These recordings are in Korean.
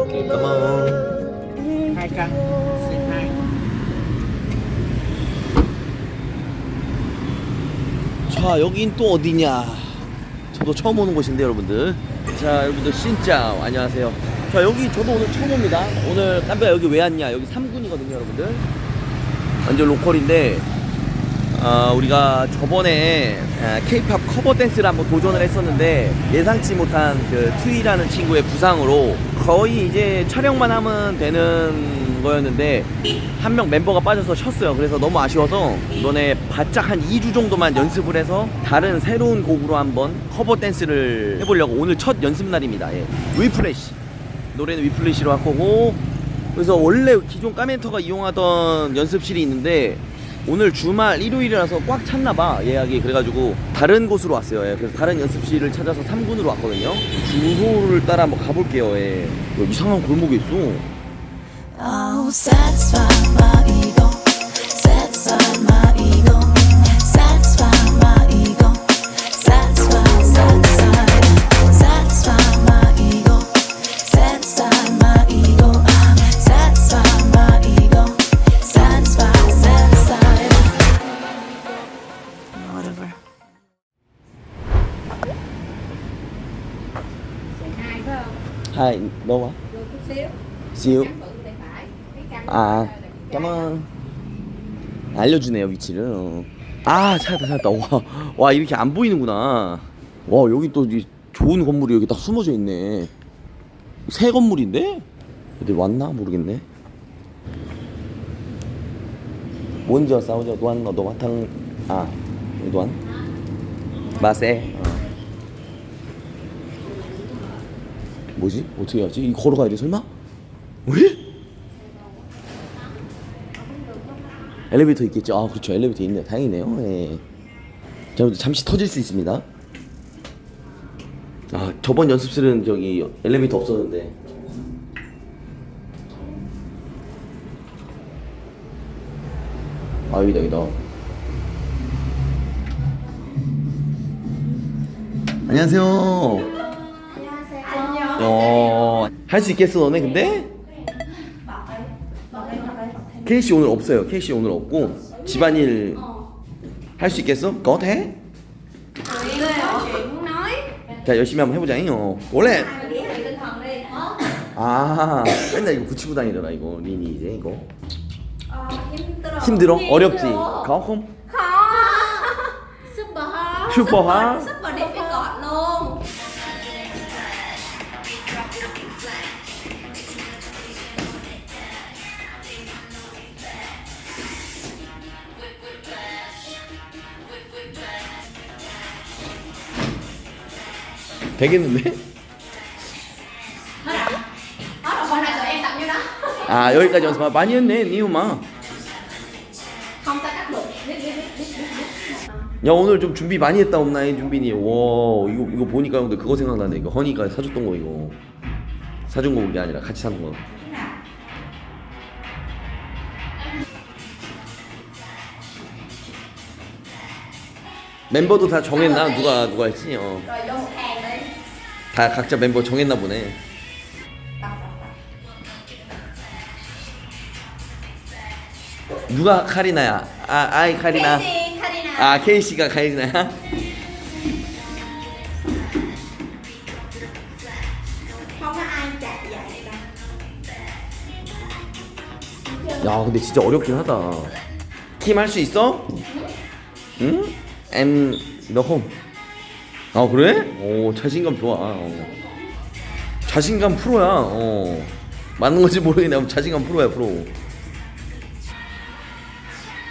Okay, come on. hai cân xịt hai 자 여긴 또 어디냐? 저도 처음 오는 곳인데 여러분들. 자 여러분들 진짜 안녕하세요. 자 여기 저도 오늘 처음 옵니다. 오늘 깜배가 여기 왜 왔냐? 여기 3군이거든요 여러분들. 완전 로컬인데 아, 우리가 저번에 케이팝 커버 댄스를 한번 도전을 했었는데 예상치 못한 그 트위라는 친구의 부상으로 거의 이제 촬영만 하면 되는 거였는데 한 명 멤버가 빠져서 쉬었어요. 그래서 너무 아쉬워서 이번에 바짝 한 2주 정도만 연습을 해서 다른 새로운 곡으로 한번 커버 댄스를 해보려고 오늘 첫 연습 날입니다. 예. 위플래시 노래는 위플래시로 할 거고 그래서 원래 기존 까멘터가 이용하던 연습실이 있는데 오늘 주말 일요일이라서 꽉 찼나봐 예약이 그래가지고 다른 곳으로 왔어요 예. 그래서 다른 연습실을 찾아서 3군으로 왔거든요 주소를 따라 한번 가볼게요 예. 뭐 이상한 골목에 있어 Oh, satisfy my ego. Satisfy my tay phải. Cái cắn 아 까만 알려주네요 위치를 어. 아 찾았다 찾았다 와, 와 이렇게 안 보이는구나 와 여기 또이 좋은 건물이 여기 딱 숨어져 있네 새 건물인데? 어디 왔나 모르겠네 뭔지 싸우죠 노안 너 노마탕 아 노안 마세 어. 뭐지? 어떻게 하지? 이 걸어가야 돼 설마? 왜? 엘리베이터 있겠죠? 아 그렇죠. 엘리베이터 있네요. 다행이네요. 예. 자 잠시 터질 수 있습니다. 아 저번 연습실은 저기 엘리베이터 없었는데. 아 여기다 여기다. 안녕하세요 어, 할 수 있겠어 너네 근데? 케이씨 오늘 없어요. 케이씨 오늘 없고 집안일 할 수 있겠어? muốn nói. 자 열심히 한번 해보자. 어. 원래 tinh thần đi. 아 맨날 이거 붙이고 다니더라 이거 린이 이제 이거 힘들어. 힘들어? 어렵지? 가홈? Khó. Super hot. Super hot. 되겠는데? 아 여기까지 연습 많이 했네 니우마. 야 오늘 좀 준비 많이 했다 없나이 준빈이. 와 이거 이거 보니까 형들 그거 생각나네. 이거 허니가 사줬던 거 이거 사준 거 그게 아니라 같이 산 거. 멤버도 다 정했나? 누가 누가 했지? 어. 다 각자 멤버 정했나 보네. 누가 카리나야? 아, 아이 카리나. Casey, Karina. 아, 케이씨가 카리나야? 야, 근데 진짜 어렵긴 하다. 팀 할 수 있어? 응? M 너 홈. 아, 그래? 오, 자신감 좋아. 어. 자신감 프로야. 어. 맞는 건지 모르겠네. 자신감 프로야, 프로.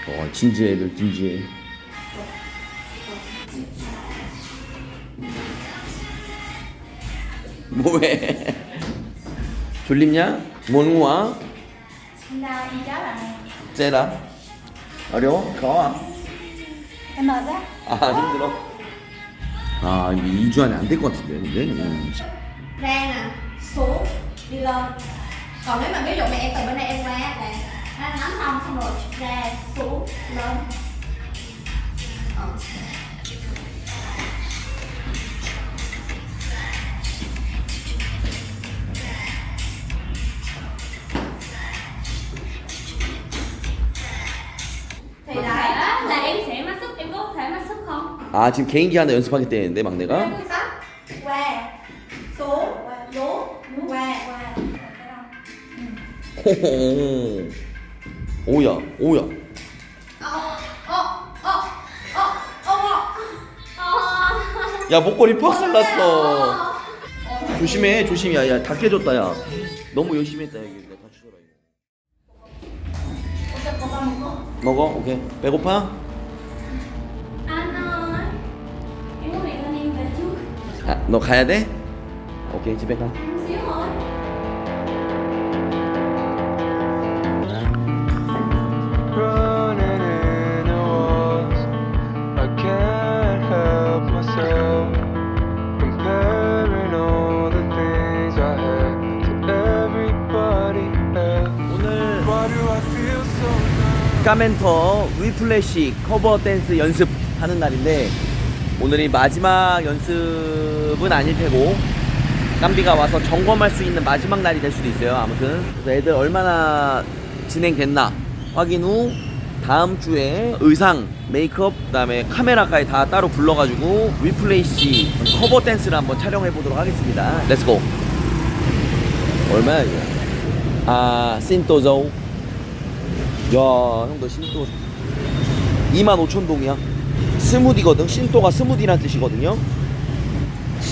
어, 진지해, 늘 진지해. 뭐해? 졸립냐? 뭔 거야? Cháu là 쟤라 어려워? 가와. 아 힘들어 아 이게 2주 안에 안 될 것 같은데 근데 음. ra nè xuống đi lên còn nếu mà ví dụ mà em từ bên đây em qua là nó nắm xong xong rồi ra xuống lên 아 지금 개인기 하나 막내가? Què Què 호호. 오야 오야. 야 목걸이 팍살 났어. 조심해 조심히 야야 다 깨졌다 야. 너무 열심히 했다 여기 내가 다 주워라 이거. 먹어 오케이. 배고파? 아, 너 가야 돼? 오케이 집에 가. 까멘터 위플래시 커버 댄스 연습하는 날인데 오늘이 마지막 연습 은 아닐 테고 깜비가 와서 점검할 수 있는 마지막 날이 될 수도 있어요 아무튼 애들 얼마나 진행됐나 확인 후 다음 주에 의상, 메이크업, 그다음에 카메라까지 다 따로 불러가지고 위플래시 커버 댄스를 한번 촬영해 보도록 하겠습니다 렛츠고 얼마야 이거 아 신또조 야, 형너 신또 25,000동이야. 스무디거든. 신또가 스무디란 뜻이거든요.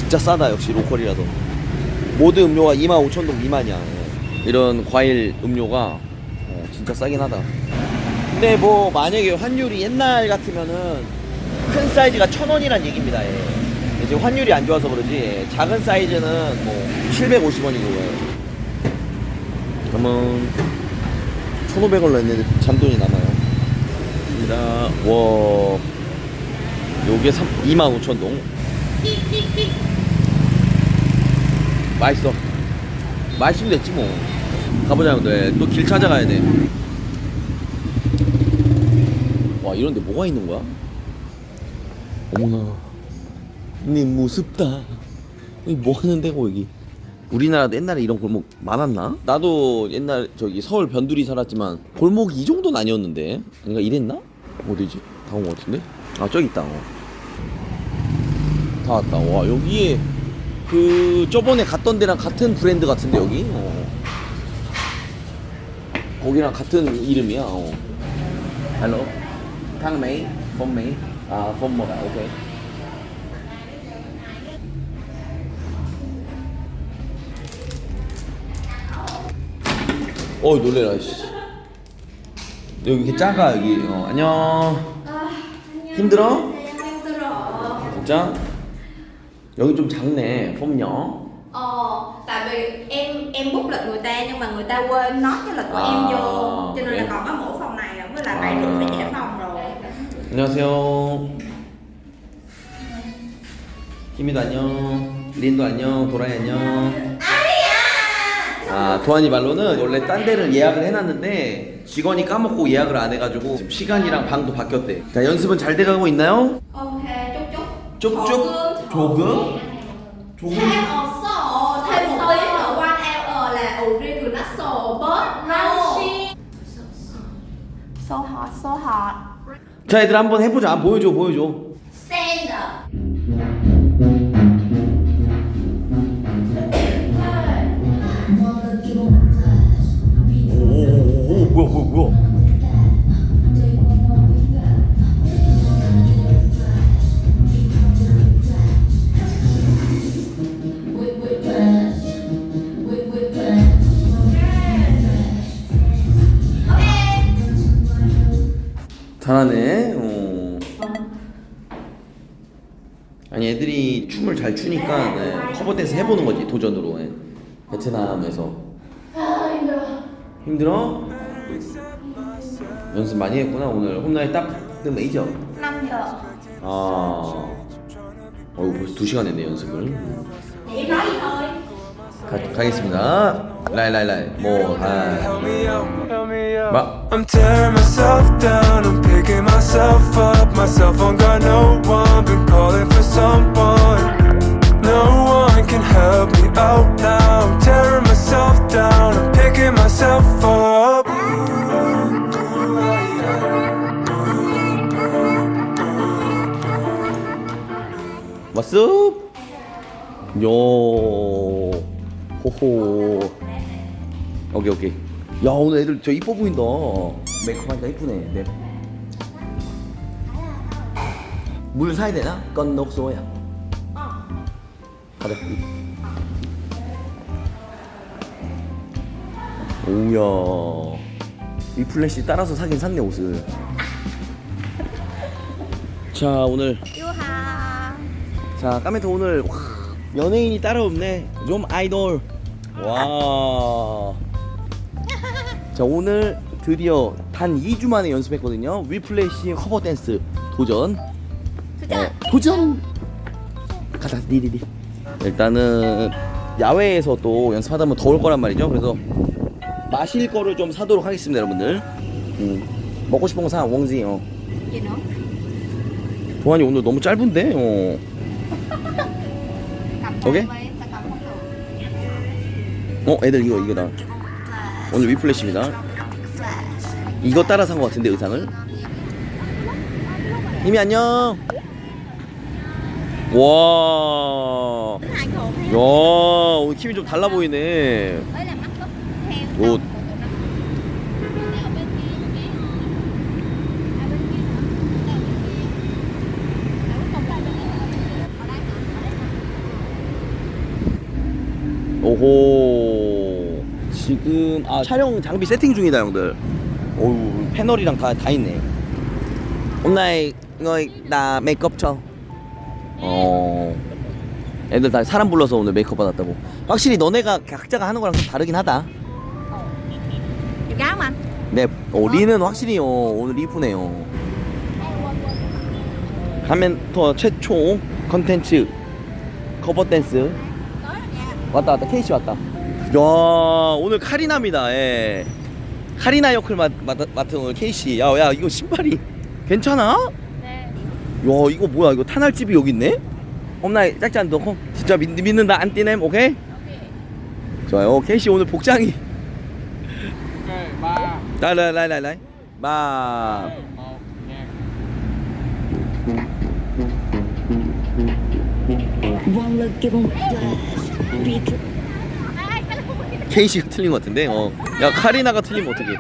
진짜 싸다 역시 로컬이라서. 모든 음료가 25,000동 미만이야. 예. 이런 과일 음료가 어, 진짜 싸긴 하다. 근데 뭐 만약에 환율이 옛날 같으면은 큰 사이즈가 1,000원이란 얘기입니다. 예. 지금 환율이 안 좋아서 그러지 예. 작은 사이즈는 뭐 750원이고. 예. 그러면 1,500원로 했는데 잔돈이 남아요. 입니다. 와. 요게 3, 25,000동. 맛있어. 맛있으면 됐지 뭐. 가보자 형들. 또 길 찾아가야 돼. 와 이런데 뭐가 있는 거야? 어머나. 네 무섭다. 여기 뭐 하는 데고 여기? 우리나라도 옛날에 이런 골목 많았나? 나도 옛날 저기 서울 변두리 살았지만 골목이 이 정도는 아니었는데 그러니까 이랬나? 어디지? 다온 것 같은데? 아 저기 있다 어. 다 왔다 와 여기에 그 저번에 갔던 데랑 같은 브랜드 같은데 여기? 어. 거기랑 같은 이름이야 어. Hello à phong một à ok 어이 놀래라 씨. 여기 이렇게 작아 여기 어, 안녕 힘들어? 힘들어 진짜? 여기 좀 작네 폼녀 Ờ, tại vì em em book lịch người ta nhưng mà người ta quên nói cái lịch của À, em vô cho nên là ok. còn có mỗi phòng này với lại bảy rưỡi phải trả phòng rồi 안녕하세요 희미도 안녕 린도 안녕 도라이 안녕 아 도안이 말로는 원래 딴 데를 예약을 해놨는데 직원이 까먹고 예약을 안 해가지고 지금 시간이랑 방도 바뀌었대 자 연습은 잘 돼가고 있나요? ok chút chút 쭉쭉 조금? 조금? thêm 없어 thêm một tí nữa one hour là ủ riêng của nó sổ bớt no so hot so hot 자 얘들 한번 해보자 보여줘 보여줘 stand up 오오오오 뭐야 뭐야 뭐야 잘하네. 어. 아니 애들이 춤을 잘 추니까 네, 커버 댄스 해보는 거지 도전으로. 예. 베트남에서. 힘들어? 연습 많이 했구나 오늘 홈라인 딱그 메이저. 5 giờ 아. 어 벌써 2 시간 했네 연습을. thôi 가, 가겠습니다. Uh. i'm tearing myself down, I'm picking myself up. My cell phone got no one, been calling for someone. No one can help me out now. I'm tearing myself down, I'm picking myself up. What's up? Yo. Ho ho. 오케이 오케이. 야 오늘 애들 저 이뻐 보인다. 메이크업 하니까 이쁘네. 네. 물 사야 되나? 건 녹소야. 가자. 오야. 이 플래시 따라서 사긴 샀네 옷을. 자 오늘 유하. 자 까메토 오늘 와, 연예인이 따로 없네. 좀 아이돌. 와. 자 오늘 드디어 단 2주 만에 연습했거든요. 위플래시 커버 댄스 도전. 어, 도전. 가자 니디디. 일단은 야외에서 또 연습하다 보면 더울 거란 말이죠. 그래서 마실 거를 좀 사도록 하겠습니다, 여러분들. 음, 먹고 싶은 거 사, 웡지. 어. 도환이 오늘 너무 짧은데. 어. Được. 어, 애들 이거 이거다. 오늘 위플래시입니다. 이거 따라 산 것 같은데 의상을. 이미 안녕. 와. Hộp 야, 오늘 킴이 좀 달라 보이네. Ấy là mắt cúp theo Ủa. tầm của tụi nó. Ở bên kia nữa kìa. Ở bên kia nữa. Ở bên kia. Ở bên không phải bên này, ở bên kia. Ở đây hả? Ở đây hả? 오호. 지금 아 촬영 장비 세팅 중이다 형들. 어우 패널이랑 다 다 있네. nay người 나 메이크업 쳐. 어. 애들 다 사람 불러서 오늘 메이크업 받았다고. 확실히 너네가 각자가 하는 거랑 좀 다르긴 하다. Anh? 네, 어, 리는 확실히 어, 오늘 이쁘네요. 가멘터 최초 컨텐츠 커버 댄스 왔다 왔다 케이시 왔다. 야 오늘 카리나입니다. 예. 카리나 역을 맡, 맡, 맡은 오늘 케이시. 야야 이거 신발이 괜찮아? 네. 야 이거 뭐야 이거 탄알집이 여기 있네? chắn được không? 진짜 믿, 믿는다 안 뛰냄 오케이? 좋아요 케이시 오늘 복장이 đây ba One look, give 'em flash. Beat 케이시가 틀린 것 같은데 어 야 카리나가 틀리면 어떡해.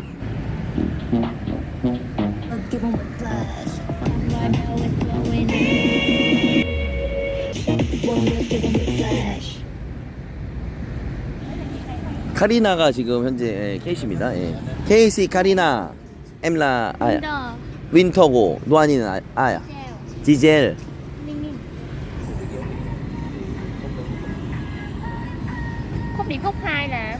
카리나가 지금 현재 예, 케이시입니다 예. 케이시 카리나 엠라 아야 Winter. 윈터고 노안이는 아, 아야. 지젤 'em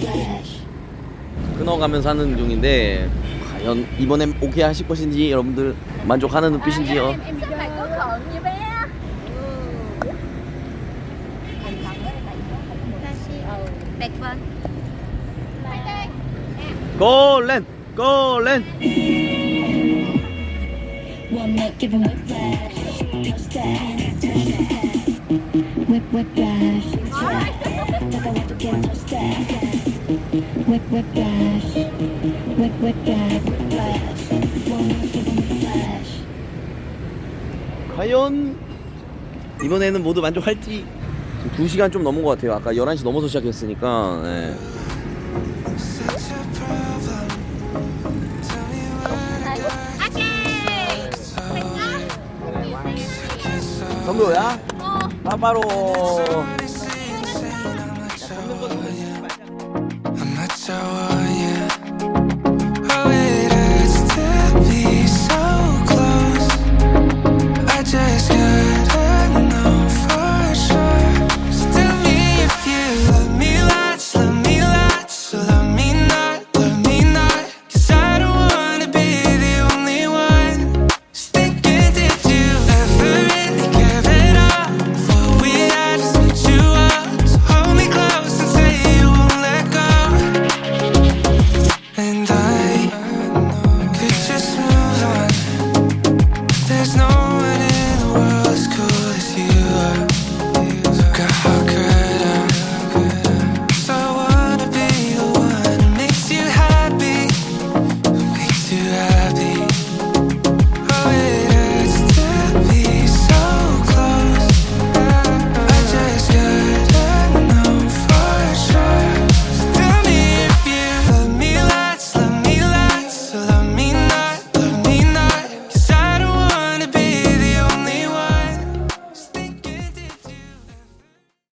flash. 끊어가면서 하는 중인데 과연 이번엔 오케이 하실 것인지 여러분들 만족하는 눈빛인지요 100번. 골렌! 골렌! 과연 이번에는 모두 만족할지? 2시간 좀 넘은 것 같아요 아까 11시 넘어서 시작했으니까 네. 정도야? 빠바로 I'm not.